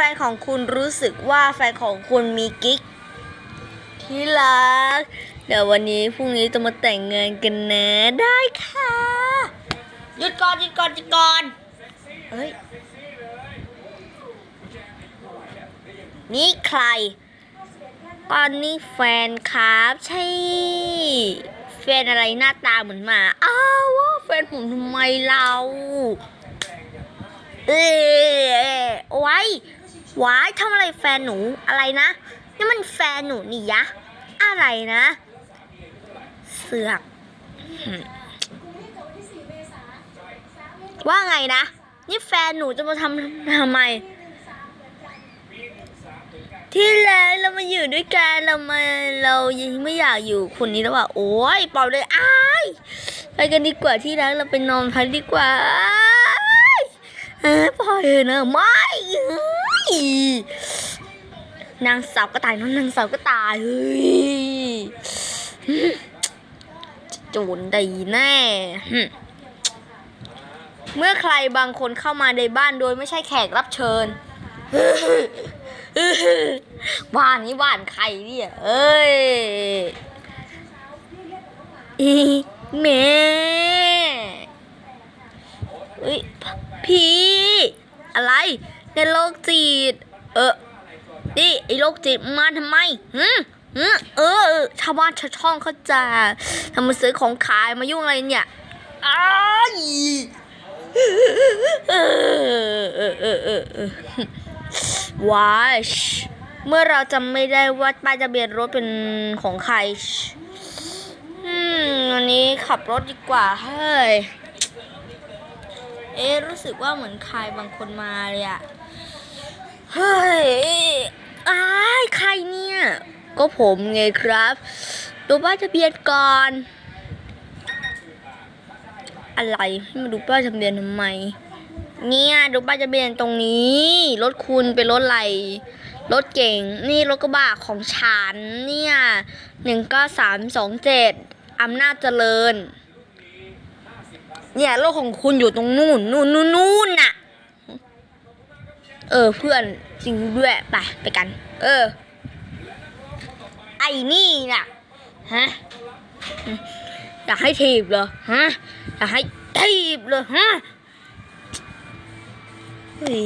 ฟนของคุณรู้สึกว่าแฟนของคุณมีกิ๊กที่รักเดี๋ยววันนี้พรุ่งนี้จะมาแต่งงานกันนะได้ค่ะหยุดก่อนหยุดก่อนหยุดก่อนเฮ้ยนี่ใครตอนนี้แฟนครับ ใช่แฟนอะไรหน้าตาเหมือนหมาอ้าวว่าแฟนผมทำไมเรา เอ๊ะไว้ ไว้ทำอะไรแฟนหนูอะไรนะนี่มันแฟนหนูนี่ยะ อะไรนะ เสือกว่าไงนะ นี่แฟนหนูจะมาทำทำไม ที่แล้วเรามาอยู่ด้วยกันเรามาเรายังไม่อยากอยู่คนนี้แล้วว่ะโอ้ยเปล่าเลยอ้ายไปกันดีกว่าที่รักเราไปนอนพักดีกว่าอ้ายเออพอเถอะนะไม่เฮ้ย นางสาวก็ตายเนอะนางสาวก็ตายเฮ้ยจะโจรดีแน่ เมื่อใครบางคนเข้ามาในบ้านโดยไม่ใช่แขกรับเชิญบ้านนี้บ้านใครเนี่ย เอ้ยอีแม่เอ้ยพี่ อะไร ในโรคจิต เออ นี่ไอ้โรคจิตมาทำไมหืมหืมเออ ชาวบ้านชาวช่องเขาจะทำมาซื้อของขายมายุ่งอะไรเนี่ยอ้ายเออเออเออเออเออวาชเมื่อเราจำไม่ได้ว่าป้ายทะเบียนรถเป็นของใครอืมวันนี้ขับรถดีกว่า เฮ้ย เอ๊ะรู้สึกว่าเหมือนใครบางคนมาเลยอะเฮ้ยอ้ายใครเนี่ย ก็ผมไงครับ ดูป้ายทะเบียนก่อน อะไรให้มาดูป้ายทะเบียนทำไม เนี่ยดูป้ายทะเบียนตรงนี้ รถคุณเป็นรถอะไรรถเก่ง นี่รถกระบะของฉันเนี่ยหนึ่งก้าสามสองเจ็ดอำนาจเจริญ เนี่ยโลกของคุณอยู่ตรงนู่นนู่นนู่นนู่นน่ะ เออ เพื่อนจริงด้วยไปไปกัน เออ ไอ้นี่น่ะฮะอยากให้ถีบเหรอฮะอยากให้ถีบเหรอฮะเฮ้